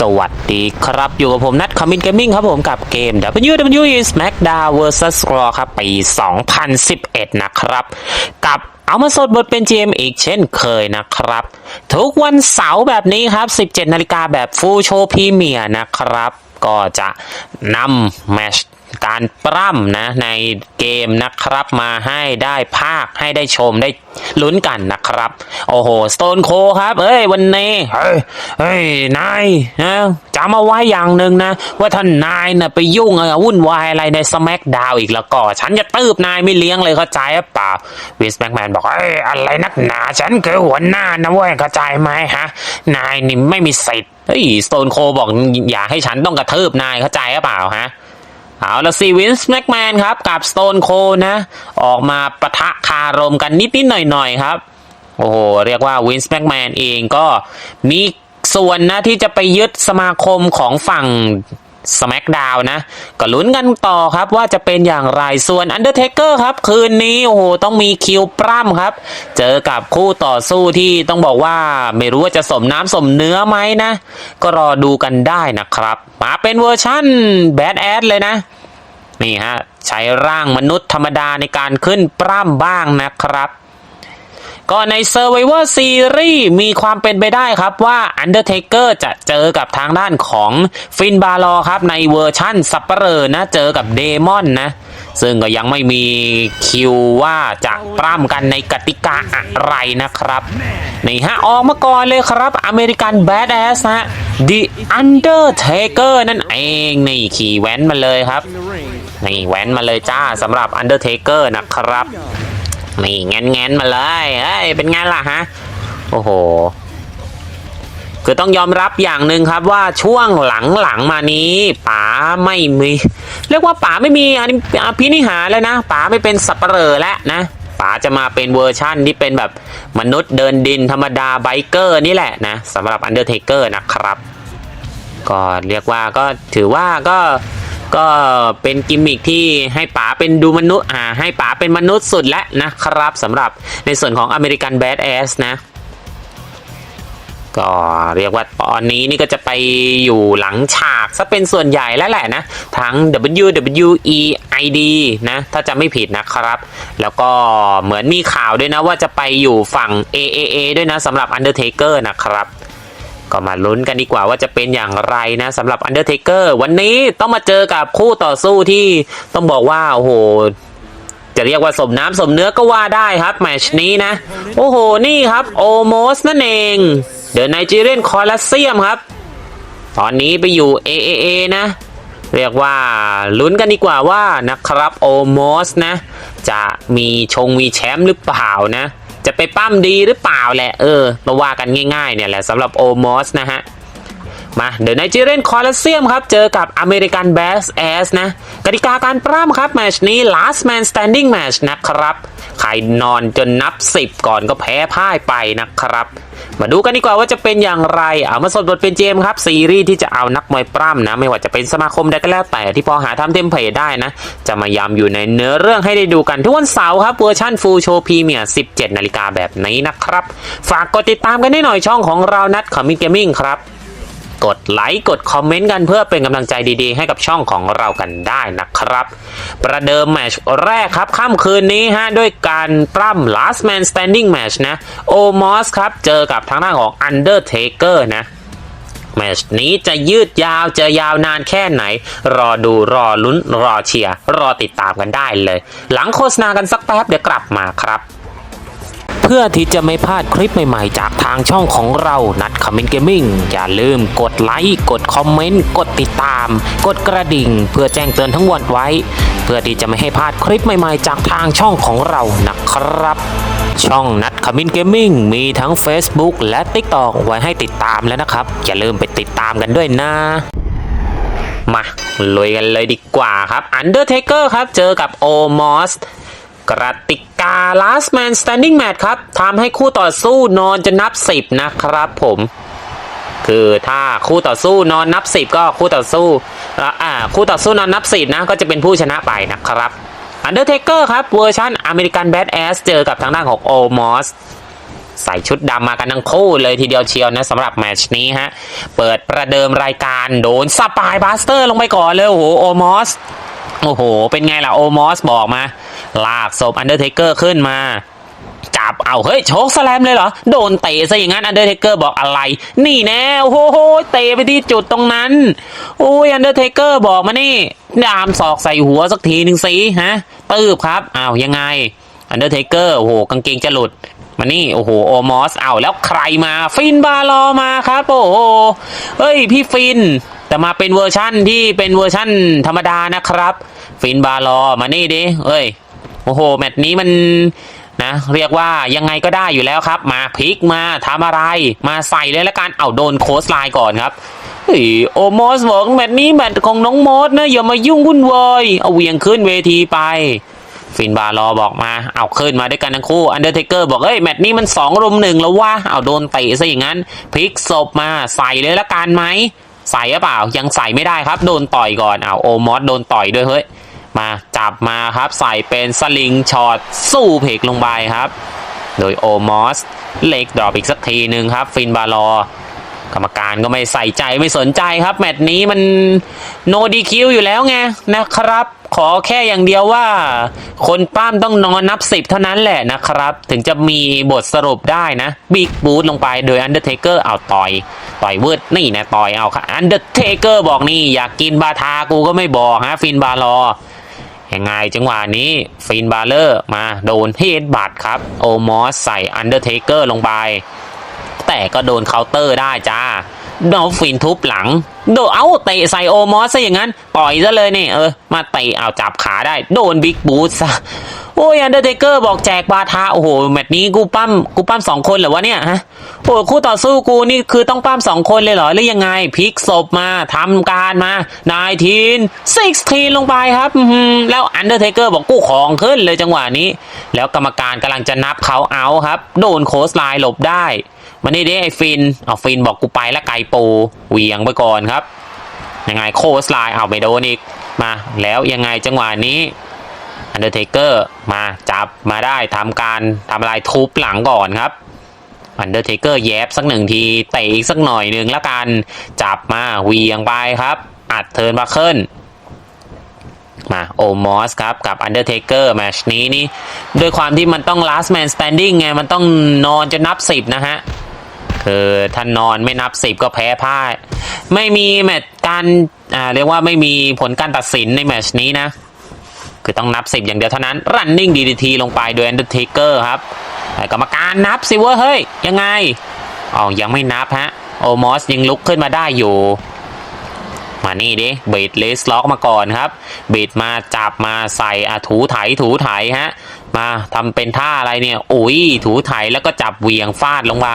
สวัสดีครับ อยู่กับผมนัทคอมมินเกมมิ่งครับผมกับเกม WWE SmackDown vs Raw ครับ ปี 2011 นะครับ กับเอามาสดบทเป็น GM อีกเช่นเคยนะครับ ทุกวันเสาร์แบบนี้ครับ 17 นาฬิกาแบบฟูลโชว์พรีเมียร์นะครับ ก็จะนำแมช การปล้ำนะในเกมนะครับมาให้ได้ภาคให้ได้ชมได้ลุ้นกันนะครับ โอ้โหสโตนโคครับ เอ้ยวันนี้เฮ้ยเฮ้ยนายนะจำเอาไว้อย่างหนึ่งนะ ว่าท่านนายนะ่ะไปยุ่งอะไรวุ่นวายอะไรในสแมกดาวอีกแล้วก็ฉันจะตืบนายไม่เลี้ยงเลยเข้าใจหรือเปล่าวิสแมกแมนบอกเอ้ยอะไรนักหนา ฉันคือหัวหน้านะเว้ยเข้าใจไหมฮะ นายนี่ไม่มีสิทธิ์เฮ้ยสโตนโคบอกอย่าให้ฉันต้องกระทืบนายเข้าใจหรือเปล่าฮะ เอาละสิวินส์แม็กแมนครับกับสโตนโคนะ ออกมาประทะคารมกันนิดๆหน่อยๆครับ โอ้โห เรียกว่าวินส์แม็กแมนเองก็มีส่วนนะที่จะไปยึดสมาคมของฝั่ง SmackDown นะ ก็ลุ้นกันต่อครับว่าจะเป็นอย่างไรส่วน Undertaker ครับ คืนนี้ โอ้โห ต้องมีคิวปล้ำครับ เจอกับคู่ต่อสู้ที่ต้องบอกว่าไม่รู้ว่าจะสมน้ำสมเนื้อไหมนะ ก็รอดูกันได้นะครับ มาเป็นเวอร์ชั่น Bad Ass เลยนะ นี่ฮะใช้ร่างมนุษย์ธรรมดาในการขึ้นปล้ำบ้างนะครับ ก็ใน Survivor Series มีความเป็นไปได้ครับว่า Undertaker จะเจอกับทางด้านของฟินบาลอครับ ในเวอร์ชั่นสัปเหร่อนะ เจอกับเดมอนนะ ซึ่งก็ยังไม่มีคิวว่าจะปล้ำกันในกติกาอะไรนะครับนี่ฮะออกมาก่อนเลยครับอเมริกันแบดแอสฮะ The Undertaker นั่นเองนี่ขี่แว้นมาเลยครับ นี่แว้นมาเลยจ้าสำหรับ Undertaker นะครับ นี่แงนแงนมาเลยเอ้ยเป็นไงล่ะฮะ โอ้โห คือต้องยอมรับอย่างหนึ่งครับว่าช่วงหลังๆมานี้ป๋าไม่มี เรียกว่าป๋าไม่มีอภินิหารแล้วนะป๋าไม่เป็นสับเปลอแล้วนะป๋าจะมาเป็นเวอร์ชั่นที่เป็นแบบมนุษย์เดินดินธรรมดาไบเกอร์นี่แหละนะสำหรับ Undertaker นะครับ ก็เรียกว่าก็ถือว่าก็ ก็เป็นกิมมิคที่ให้ป๋าเป็นดูมนุษย์อ่าให้ป๋าเป็นมนุษย์สุดแล้วนะครับสำหรับในส่วนของอเมริกันแบดแอสนะ ก็เรียกว่าตอนนี้นี่ก็จะไปอยู่หลังฉากซะเป็นส่วนใหญ่แล้วแหละนะ ทั้ง WWE ID นะ ถ้าจะไม่ผิดนะครับ แล้วก็เหมือนมีข่าวด้วยนะว่าจะไปอยู่ฝั่ง AAA ด้วยนะสำหรับ Undertaker นะครับ ก็มาลุ้นกันดีกว่าว่าจะเป็นอย่างไรนะสำหรับ Undertaker วันนี้ต้องมาเจอกับคู่ต่อสู้ที่ต้องบอกว่า โอ้โห จะเรียกว่าสมน้ำสมเนื้อก็ว่าได้ครับ แมชนี้นะ โอ้โห นี่ครับโอโมสนั่นเองเดอะไนจีเรียนคอล s เซียมครับ ตอนนี้ไปอยู่ AAA นะ เรียกว่าลุ้นกันดีกว่าว่านะครับโอโมสนะ จะมีชงมีแชมป์หรือเปล่านะ จะไปปั้มดีหรือเปล่าแหละ เออมาว่ากันง่ายๆเนี่ยแหละสำหรับโอโมสนะฮะ มาเดอะไนจีเรียนคอล s เซียมครับ เจอกับอเมริกันแบสแอสนะ กติกาการปล้ำครับแมชนี้ last man standing match นะครับ ใครนอนจนนับ 10 ก่อนก็แพ้พ่ายไปนะครับ มาดูกันดีกว่าว่าจะเป็นอย่างไร เอามาสดบทเป็นเจมครับ ซีรีส์ที่จะเอานักมวยปล้ำนะ ไม่ว่าจะเป็นสมาคมใดก็แล้วแต่ที่พอหาทำเทมเพลตได้นะ จะมายำอยู่ในเนื้อเรื่องให้ได้ดูกันทุกวันเสาร์ครับเวอร์ชันฟูลโชว์พรีเมียร์17นาฬิกาแบบนี้นะครับ ฝากกดติดตามกันให้หน่อยช่องของเรานัดคอมมิเกมมิ่งครับ กดไลค์กดคอมเมนต์กันเพื่อเป็นกำลังใจดีๆ ให้กับช่องของเรากันได้นะครับ ประเดิมแมชแรกครับค่ำคืนนี้ฮะด้วยการปล้ำ last man standing match นะโอมอสครับเจอกับทางด้านของ Undertaker นะแมชนี้จะยืดยาวจะยาวนานแค่ไหน รอดูรอลุ้นรอเชียร์รอติดตามกันได้เลย หลังโฆษณากันสักแป๊บเดี๋ยวกลับมาครับ พื่อที่จะไม่พลาดคลิปใหม่ๆ จากทางช่องของเรานัดคอมเมนต์เกมมิ่งอย่าลืมกดไลค์กดคอมเมนต์กดติดตาม กดกระดิ่ง เพื่อแจ้งเตือนทั้งวันไว้ เพื่อที่จะไม่ให้พลาดคลิปใหม่ๆ จากทางช่องของเรานะครับ ช่องนัดคอมเมนต์เกมมิ่งมีทั้ง Facebook และ TikTok ไว้ให้ติดตามแล้วนะครับ อย่าลืมไปติดตามกันด้วยนะมาลุยกันเลยดีกว่าครับ Undertaker ครับ เจอกับโอม อสกติกา last man standing match ครับทำให้คู่ต่อสู้นอนจะนับ 10 นะครับผม คือถ้าคู่ต่อสู้นอนนับ 10 ก็คู่ต่อสู้อ่าคู่ต่อสู้นอนนับ 10 นะ ก็จะเป็นผู้ชนะไปนะครับ Undertaker ครับเวอร์ชันอเมริกันแบดแอสเจอกับทางด้านของโอมอสใส่ชุดดำมากันทั้งคู่เลยทีเดียวเชียวนะสำหรับแมตชนี้ฮะ เปิดประเดิมรายการโดนสปายบาสเตอร์ลงไปก่อนเลย โอ้โหโอมอส โอ้โห เป็นไงล่ะโอมอสบอกมา ลากศพอันเดอร์เทเกอร์ขึ้นมาจับเอาเฮ้ยโชกสแลมเลยเหรอ โดนเตะซะอย่างนั้นอันเดอร์เทเกอร์บอกอะไร นี่แน่โอ้โหเตะไปที่จุดตรงนั้นโอ้ยอันเดอร์เทเกอร์บอกมานี่ ดามศอกใส่หัวสักทีหนึ่งสิฮะตืบครับอ้าวยังไงอันเดอร์เทเกอร์โอ้โหกางเกงจะหลุดมานี่โอ้โหโอมอสเอาแล้วใครมาฟินบาลอมาครับโอ้โหเฮ้ยพี่ฟิน แต่มาเป็นเวอร์ชั่นที่เป็นเวอร์ชั่นธรรมดานะครับ ฟินบาลอมานี่ดิเอ้ย โอ้โห แมตช์นี้มันนะเรียกว่ายังไงก็ได้อยู่แล้วครับ มาพลิกมาทำอะไร มาใส่เลยละกันเอาโดนโค้ชไลน์ก่อนครับเฮ้ยโอมอสบอกแมตช์นี้แมตช์ของน้องมอสนะอย่ามายุ่งวุ่นวายเอาเวียงขึ้นเวทีไปฟินบาลอบอกมา เอาขึ้นมาด้วยกันทั้งคู่ อันเดอร์เทเกอร์บอกเอ้ยแมตช์นี้มันสองรุมหนึ่งแล้วว่าเอาโดนเตะซะอย่างนั้น พลิกศพมาใส่เลยละกันไหม ใส่หรือเปล่า ยังใส่ไม่ได้ครับ โดนต่อยก่อนเอาโอมอสโดนต่อยด้วยเฮ้ย มาจับมาครับใส่เป็นสลิงช็อตสู้เพกลงไปครับ โดยโอมอสเล็กดรอปอีกสักทีหนึ่งครับ ฟินบาลอกรรมการก็ไม่ใส่ใจไม่สนใจครับ แมตช์นี้มันโนดีคิวอยู่แล้วไงนะครับ ขอแค่อย่างเดียวว่า คนป้ามต้องนอนนับสิบเท่านั้นแหละนะครับ ถึงจะมีบทสรุปได้นะบิ๊กบูทลงไปโดยอันเดอร์เทเกอร์เอาต่อยต่อยเวืดนี่นะต่อยเอาค่ะอันเดอร์เทเกอร์บอกนี่อยากกินบาทากูก็ไม่บอกฮะฟินบาลอ ยังไงจังหวะนี้ฟินบาเลอร์มาโดนเฮดบัตครับ โอมอสใส่อันเดอร์เทเกอร์ลงไป แต่ก็โดนเคาน์เตอร์ได้จ้า โดนฟินทุบหลัง โดนเอาเตะใส่โอมอสซะอย่างนั้น ปล่อยซะเลยเนี่ยเออ มาเตะเอาจับขาได้ โดนบิ๊กบูทซะ โอ้ยอันเดอร์เทเกอร์บอกแจกบาทา โอ้โห แมตช์นี้กูปั้มกูปั้มสองคนเหรอวะเนี่ยฮะ โอ้คู่ต่อสู้กูนี่คือต้องปั้มสองคนเลยเหรอ หรือยังไงพลิกศพมาทำการมานายทีนซิกทีนลงไปครับแล้วอันเดอร์เทเกอร์บอกกู้ของขึ้นเลยจังหวะนี้ แล้วกรรมการกำลังจะนับเขาเอาครับ โดนโคสไลน์หลบได้ มานี่ดิไอ้ฟินเอาฟินบอกกูไปแล้วไกลปูเหวียงไปก่อนครับ ยังไงโคสไลน์เอาไปโดนอีกมาแล้วยังไงจังหวะนี้อันเดอร์เทเกอร์มาจับมาได้ทำการทำอะไรทุบหลังก่อนครับอันเดอร์เทเกอร์แยบสักหนึ่งทีเตะอีกสักหน่อยหนึ่งแล้วกัน จับมาเวียงไปครับ อัดเทิร์นมาเคิลมาโอมอสครับ กับ Undertaker แมชนี้นี่ด้วยความที่มันต้อง last man standing ไง มันต้องนอนจนนับสิบนะฮะ คือถ้านอนไม่นับสิบก็แพ้พ่าย ไม่มีแมตช์การอ่าเรียกว่าไม่มีผลการตัดสินในแมตช์นี้นะ คือต้องนับสิบอย่างเดียวเท่านั้น running DDT ลงไปโดย Undertaker ครับแต่กรรมการนับสิเว่าเฮ้ย ยังไงอ๋อยังไม่นับฮะ โอมอสยังลุกขึ้นมาได้อยู่ มานี่ดิเบดเลสล็อกมาก่อนครับ เบดมาจับมาใส่อะถูไถถูไถฮะ มาทำเป็นท่าอะไรเนี่ย อุ้ยถูไถแล้วก็จับเหวียงฟาดลงไป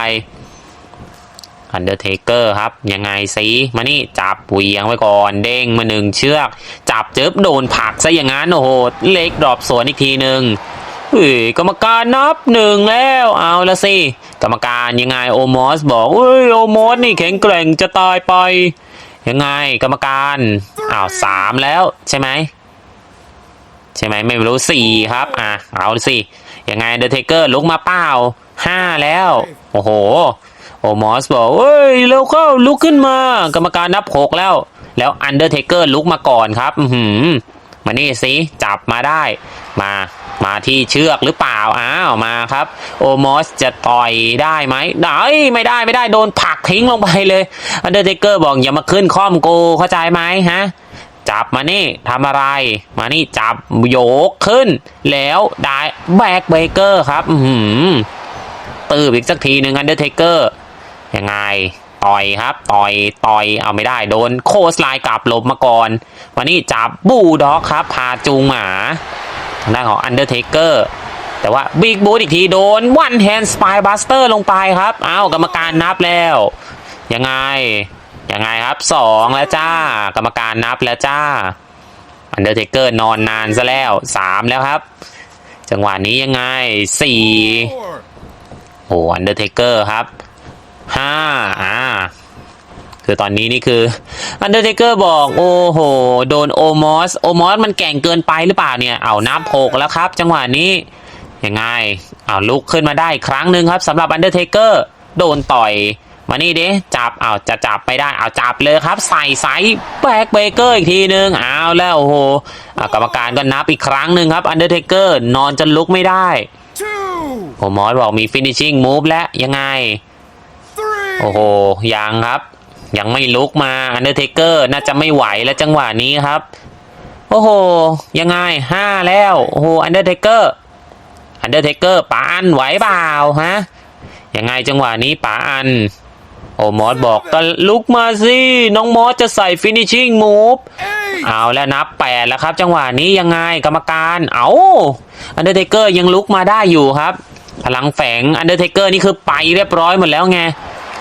อันเดอร์เทเกอร์ครับ ยังไงสิมานี่จับเวียงไว้ก่อน เด้งมาหนึ่งเชือก จับเจิบโดนผักซะอย่างนั้นโอ้โห เล็กดรอปสวนอีกทีหนึ่งเฮ้ยกรรมการนับหนึ่งแล้วเอาละสิ กรรมการยังไงโอมอสบอกเฮ้ยโอมอสนี่แข็งแกร่งจะตายไป ยังไงกรรมการอ้าวสามแล้วใช่ไหมใช่ไหมไม่รู้สี่ครับอะเอาสิยังไงเดอะเทเกอร์ลุกมาเป้าห้าแล้ว โอ้โห อมอสบอกเฮ้ยเร็วเข้าลุกขึ้นมา กรรมการนับหกแล้ว แล้วอันเดอร์เทเกอร์ลุกมาก่อนครับ อืมานี่สิจับมาได้ มามาที่เชือกหรือเปล่าอ้าวมาครับ โอมอสจะต่อยได้ไหมได้ไม่ได้ไม่ได้โดนผลักทิ้งลงไปเลยอันเดอร์เทเกอร์บอกอย่ามาขึ้นข้อมกูเข้าใจไหมฮะจับมานี่ทำอะไร มานี่จับโยกขึ้น แล้วได้แบกเบเกอร์ครับ อือหือตืบอีกสักทีหนึ่งอันเดอร์เทเกอร์ ยังไงต่อยครับ ต่อยต่อยเอาไม่ได้โดนโคสไลน์กลับหลบมาก่อนมานี่จับบูด็อกครับ พาจูงหมาทางด้านของอันเดอร์เทเกอร์แต่ว่าบิ๊กบูทอีกทีโดนวันแฮนด์สปายบัสเตอร์ลงไปครับ เอากรรมการนับแล้ว ยังไง ยังไงครับสองแล้วจ้า กรรมการนับแล้วจ้าอันเดอร์เทเกอร์นอนนานซะแล้วสามแล้วครับ จังหวะนี้ยังไงสี่โอ้อันเดอร์เทเกอร์ครับ ห้าอ่า คือตอนนี้นี่คืออันเดอร์เทเกอร์บอก โอ้โห โดนโอมอส โอมอสมันแก่งเกินไปหรือเปล่าเนี่ย เอานับหกแล้วครับ จังหวะนี้ ยังไงเอาลุกขึ้นมาได้อีกครั้งหนึ่งครับสำหรับอันเดอร์เทเกอร์โดนต่อยมานี่ดิจับเอาจะจับไม่ได้เอาจับเลยครับ ใส่ไซส์แบ็กเบเกอร์อีกทีนึงเอาแล้วโอ้โหอะกรรมการก็นับอีกครั้งหนึ่งครับอันเดอร์เทเกอร์นอนจนลุกไม่ได้ two, ผมมอสบอกมีฟินิชชิ่งมูฟและยังไง three. โอ้โหยังครับ ยังไม่ลุกมาอันเดอร์เทเกอร์น่าจะไม่ไหวแล้วจังหวะนี้ครับ โอ้โห ยังไงห้าแล้ว โอ้โหอันเดอร์เทเกอร์อันเดอร์เทเกอร์ป๋าอันไหวเปล่าฮะยังไงจังหวะนี้ป๋าอัน โอ้มอสบอกก็ลุกมาสิน้องมอสจะใส่ฟินิชชิ่งมูฟ Eight. เอาแล้วนับแปดแล้วครับ จังหวะนี้ยังไงกรรมการเอาอันเดอร์เทเกอร์ยังลุกมาได้อยู่ครับ พลังแฝงอันเดอร์เทเกอร์นี่คือไปเรียบร้อยหมดแล้วไง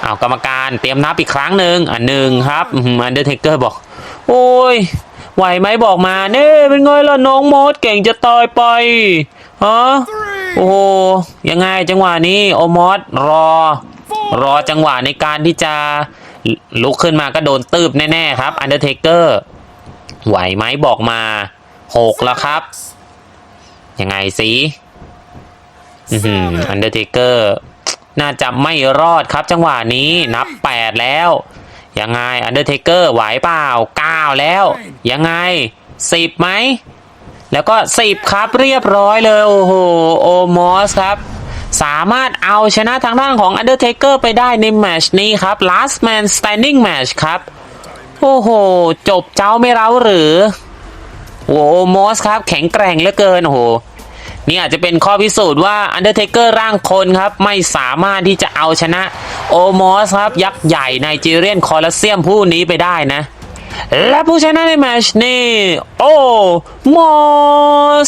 เอากรรมการเตรียมนับอีกครั้งหนึ่งอันหนึ่งครับอันเดอร์เทเกอร์บอก โอ้ยไหวไหมบอกมาเน่เป็นไงล่ะน้องมอสเก่งจะตายไปฮะโอ้โหยังไงจังหวะนี้โอมอสรอ รอจังหวะในการที่จะลุกขึ้นมาก็โดนตืบแน่ๆครับอันเดอร์เทเกอร์ไหวไหมบอกมาหกแล้วครับ ยังไงสิอันเดอร์เทเกอร์ น่าจะไม่รอดครับจังหวะนี้นับแปดแล้ว ยังไงอันเดอร์เทเกอร์ไหวเปล่าเก้าแล้ว ยังไงสิบไหม แล้วก็สิบครับเรียบร้อยเลย โอ้โห โอมอสครับ สามารถเอาชนะทางด้านของ Undertaker ไปได้ในแมชนี้ครับ last man standing match ครับ โอ้โห จบเจ้าไม่เร้าหรือโอ้โหมอสครับ แข็งแกร่งเหลือเกินโอ้โห นี่อาจจะเป็นข้อพิสูจน์ว่า Undertaker ร่างคนครับ ไม่สามารถที่จะเอาชนะโอมอสครับ ยักษ์ใหญ่ในจีเรียนคอลเซียมผู้นี้ไปได้นะ และผู้ชนะในแมชนี่โอ้มอ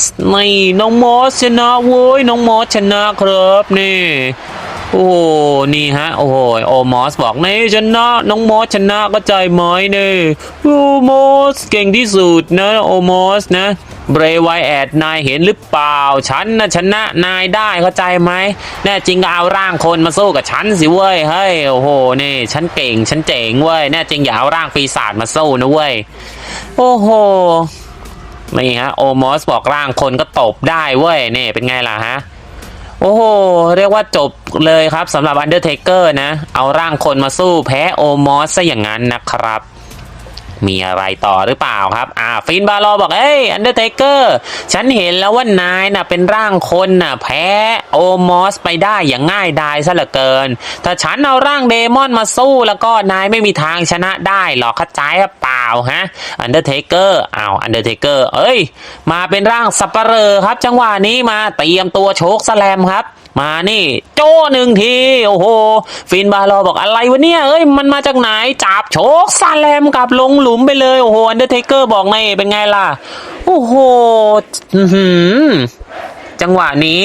สนี่น้องมอสชนะโว้ยน้องมอสชนะครับนี่ โอ้นี่ฮะ โอ้โหโอมอสบอกนี่ชนะน้องมอสชนะก็ใจไหมนี่โอ้มอสเก่งที่สุดนะโอมอสนะเบรไวแอดนายเห็นหรือเปล่า ฉันนะชนะนายได้เข้าใจไหมแน่จริงก็เอาร่างคนมาสู้กับฉันสิเว้ยเฮ้ยโอ้โหนี่ฉันเก่งฉันเจ๋งเว้ยแน่จริงอย่าเอาร่างปีศาจมาสู้นะเว้ยโอ้โหนี่ฮะโอมอสบอกร่างคนก็ตบได้เว้ยนี่เป็นไงล่ะฮะ โอ้โห เรียกว่าจบเลยครับสำหรับ Undertaker นะ เอาร่างคนมาสู้แพ้โอมอสซะอย่างนั้นนะครับ มีอะไรต่อหรือเปล่าครับ อ่า ฟินบาลอบอก เอ้ย อันเดอร์เทเกอร์ ฉันเห็นแล้วว่านายน่ะเป็นร่างคนน่ะ แพ้โอมอสไปได้อย่างง่ายดายซะเหลือเกิน ถ้าฉันเอาร่างเดมอนมาสู้แล้วก็นายไม่มีทางชนะได้หรอกเข้าใจหรือเปล่าฮะ อันเดอร์เทเกอร์ อ้าว อันเดอร์เทเกอร์ เอ้ย มาเป็นร่างสับเปลอครับ จังหวะนี้มาเตรียมตัวโชกสแลมครับ มานี่ โจ้หนึ่งที โอ้โห ฟินบาลอบอกอะไรวะเนี่ย เอ้ย มันมาจากไหน จับโชกซาแลมกับลงหลุมไปเลย โอ้โห อันเดอร์เทเกอร์บอกไงเป็นไงล่ะ โอ้โหจังหวะนี้